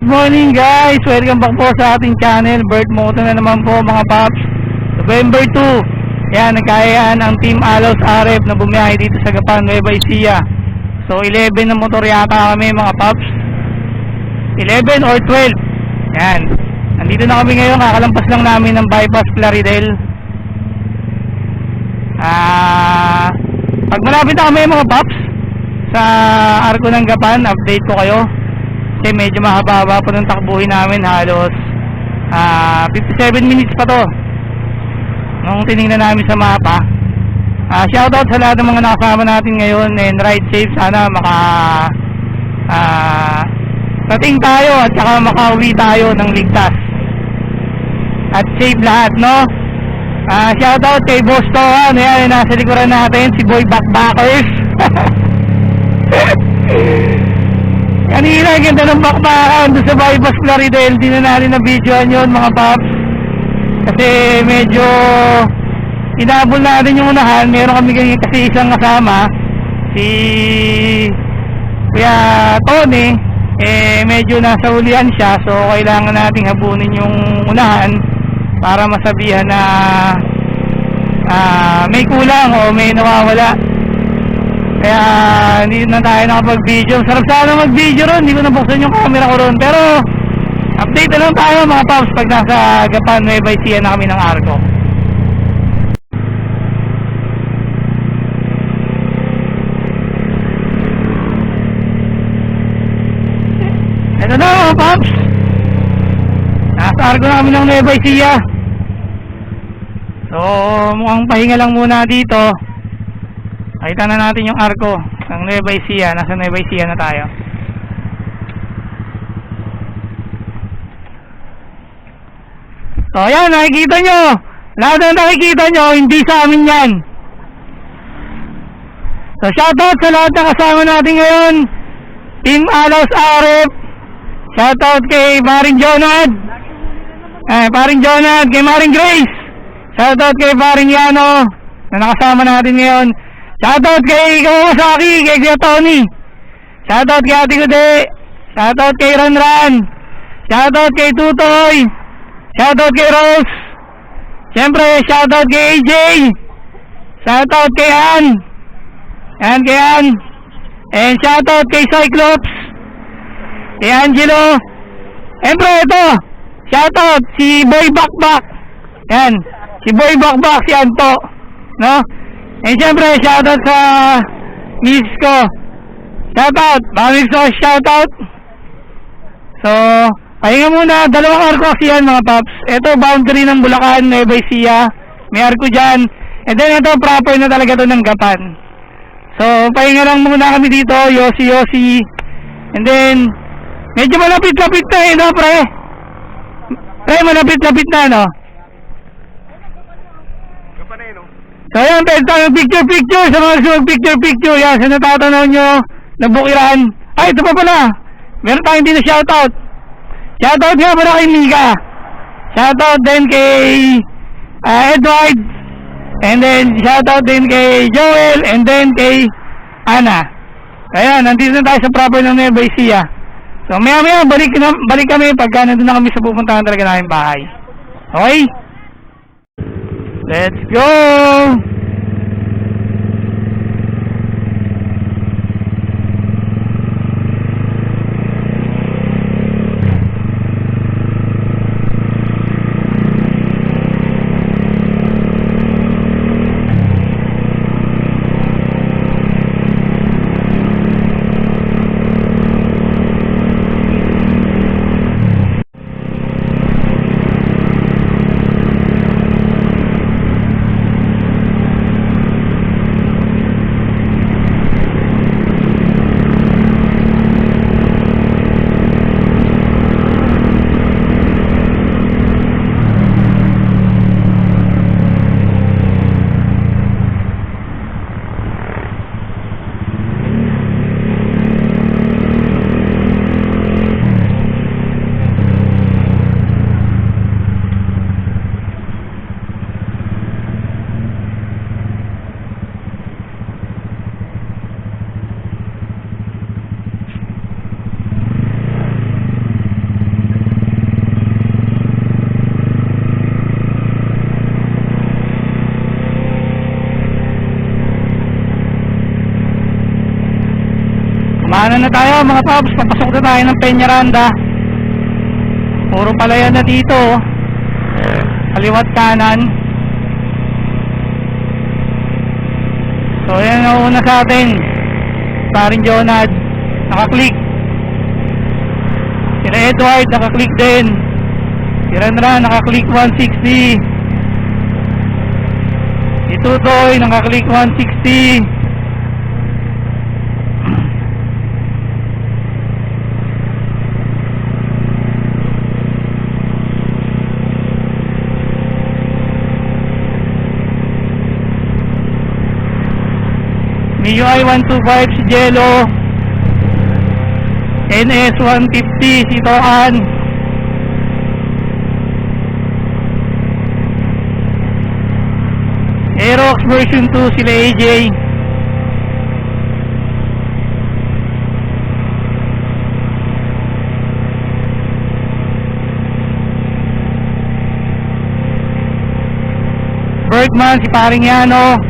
Morning guys! Welcome back po sa ating channel. Bert Moto na naman po mga paps. November 2. Yan, nagkayaan ang Team Alos Arep na bumiyahe dito sa Gapan, Nueva Ecija. So 11 na motor yata kami mga paps. 11 or 12. Yan. Nandito na kami ngayon. Kakalampas lang namin ng bypass Claridel. Ah, pag malapit na kami mga paps sa Arco ng Gapan, update ko kayo kasi medyo mahaba-haba pa ng takbuhin namin halos ah 57 minutes pa to. Nung tiningnan namin sa mapa. Ah shoutout sa lahat ng mga nakasama natin ngayon and ride safe sana maka ah dating tayo at saka makauwi tayo ng ligtas. At safe lahat no? Ah shoutout kay Boss Toan yan nasa likuran natin si Boy Backbackers Kanina, ganda ng bakbakan doon sa bypass Claridel. Di na natin na videoan yun, mga paps. Kasi medyo inabol natin yung unahan. Meron kami kasi isang kasama, si Kuya Tony. Eh, medyo nasa ulian siya. So, kailangan nating habunin yung unahan para masabihan na ah, may kulang o may nawawala. Kaya hindi na tayo nakapag-video. Sarap sana mag-video ron. Hindi ko nabuksan yung camera ko ron. Pero update na lang tayo mga paps pag nasa Gapan Nueva Ecija na kami ng Arco. Ito na mga paps. Nasa Arco na kami ng Nueva Ecija. So mukhang pahinga lang muna dito. Nakita na natin yung arko ng Nueva Ecija. Nasa Nueva Ecija na tayo. So ayan, nakikita nyo. Lahat na nakikita nyo, hindi sa amin yan. So shoutout sa lahat na kasama natin ngayon. Team Alos Arep. Shoutout kay Maring Jonad. Eh, Paring Jonad, kay Maring Grace. Shoutout kay Paring Yano na nakasama natin ngayon. Shoutout kay Kawasaki, kay Kuya Tony. Shoutout kay Ate Kude. Shoutout kay Ranran. Shoutout kay Tutoy. Shoutout kay Rose. Siyempre, shoutout kay AJ. Shoutout kay Ann. Ayan kay Ann. And shoutout kay Cyclops. Kay Angelo. Siyempre, ito. Shoutout si Boy Bakbak. Yan. Si Boy Bakbak, si Anto. No? And syempre, shoutout sa miss ko. Shoutout. Maraming so shoutout. So, pahinga muna. Dalawang arko kasi yan mga paps. Ito, boundary ng Bulacan, Nueva Ecija. May arko dyan. And then, ito, proper na talaga to ng Gapan. So, pahinga lang muna kami dito. Yosi, Yosi. And then, medyo malapit-lapit na eh, no, pre? Pre, malapit-lapit na, no? So yan, pwede tayo picture picture sa mga gusto picture picture yan sa natatanaw nyo na bukiran. Ay, ito pa pala. Meron tayong na shoutout. Shoutout nga pala kay Mika. Shoutout din kay ah, Edward. And then shoutout din kay Joel and then kay Ana. Kaya nandito na tayo sa proper ng Nueva Ecija. So maya maya balik, na, balik kami pagka nandun na kami sa pupuntahan talaga namin bahay. Okay? Let's go! Kanan na tayo mga paps, papasok na tayo ng Peñaranda. Puro palayan na dito. Kaliwat kanan. So yan ang una sa atin. Parin Jonad, nakaklik. Sila Edward, nakaklik din. Si Ranran, nakaklik 160. Si Tutoy, nakaklik 160. MIUI 125 si Jello. NS 150 si Toan. Aerox version 2 sila AJ Bergman si paring Yano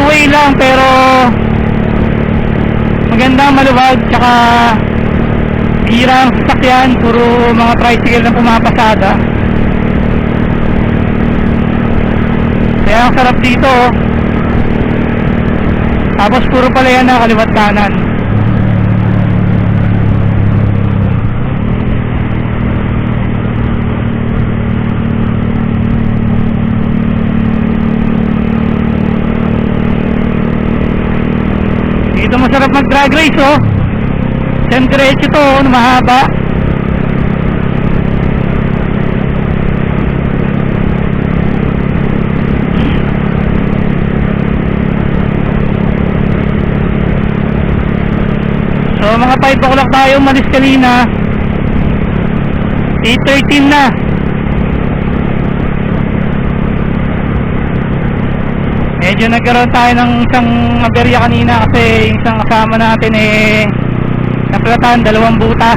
two-way lang pero maganda maluwag tsaka bihira ang sasakyan puro mga tricycle na pumapasada kaya ang sarap dito oh. tapos puro pala yan na kaliwat kanan Dito masarap mag drag race oh. Siyang diretso to oh, mahaba. So mga 5 o'clock tayo umalis kanina. 8.13 na. Medyo nagkaroon tayo ng isang aberya kanina kasi yung isang kasama natin eh naplatan, dalawang butas.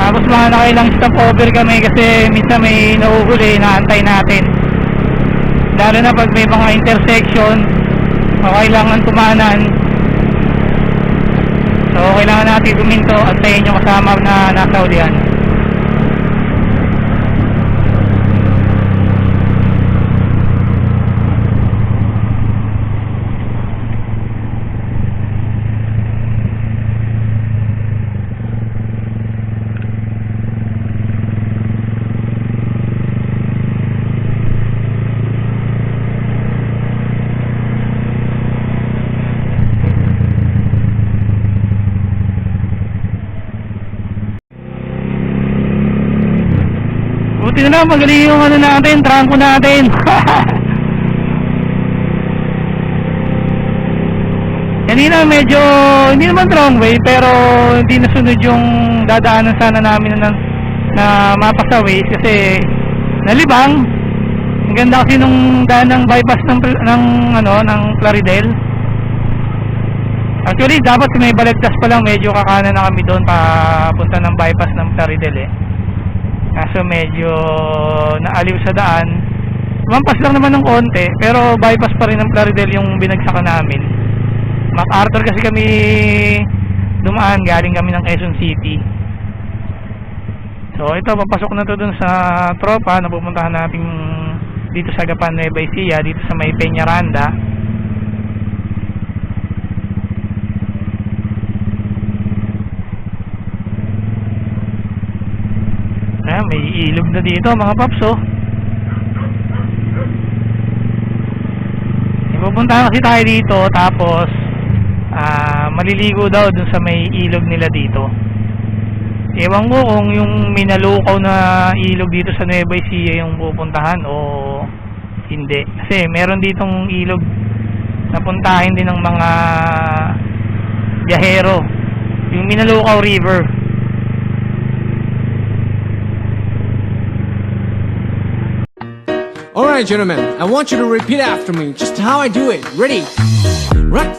Tapos mga nakailang stop over kami kasi minsan may nauhuli na antay natin. Lalo na pag may mga intersection o kailangan tumanan so kailangan natin guminto at tayo yung kasama na nasa ulian Buti na magaling yung ano natin, trangko natin. Kanina medyo, hindi naman wrong way, pero hindi nasunod yung dadaanan sana namin na, na mapasa ways kasi nalibang. Ang ganda kasi nung daan ng bypass ng, ng, ano, ng Plaridel. Actually, dapat may balagtas pa lang, medyo kakanan na kami doon papunta ng bypass ng Plaridel eh. Kaso medyo naaliw sa daan. Lumampas lang naman ng konti, pero bypass pa rin ng Plaridel yung binagsakan namin. MacArthur kasi kami dumaan, galing kami ng Quezon City. So ito, papasok na to dun sa tropa na pupuntahan natin dito sa Gapan Nueva Ecija, dito sa may Peñaranda. may ilog na dito mga paps oh. Pupunta kasi tayo dito tapos uh, maliligo daw dun sa may ilog nila dito. Ewan ko kung yung minalukaw na ilog dito sa Nueva Ecija yung pupuntahan o hindi. Kasi meron ditong ilog na puntahin din ng mga biyahero. Yung Minalukaw River. All right, gentlemen, I want you to repeat after me, just how I do it. Ready? Rock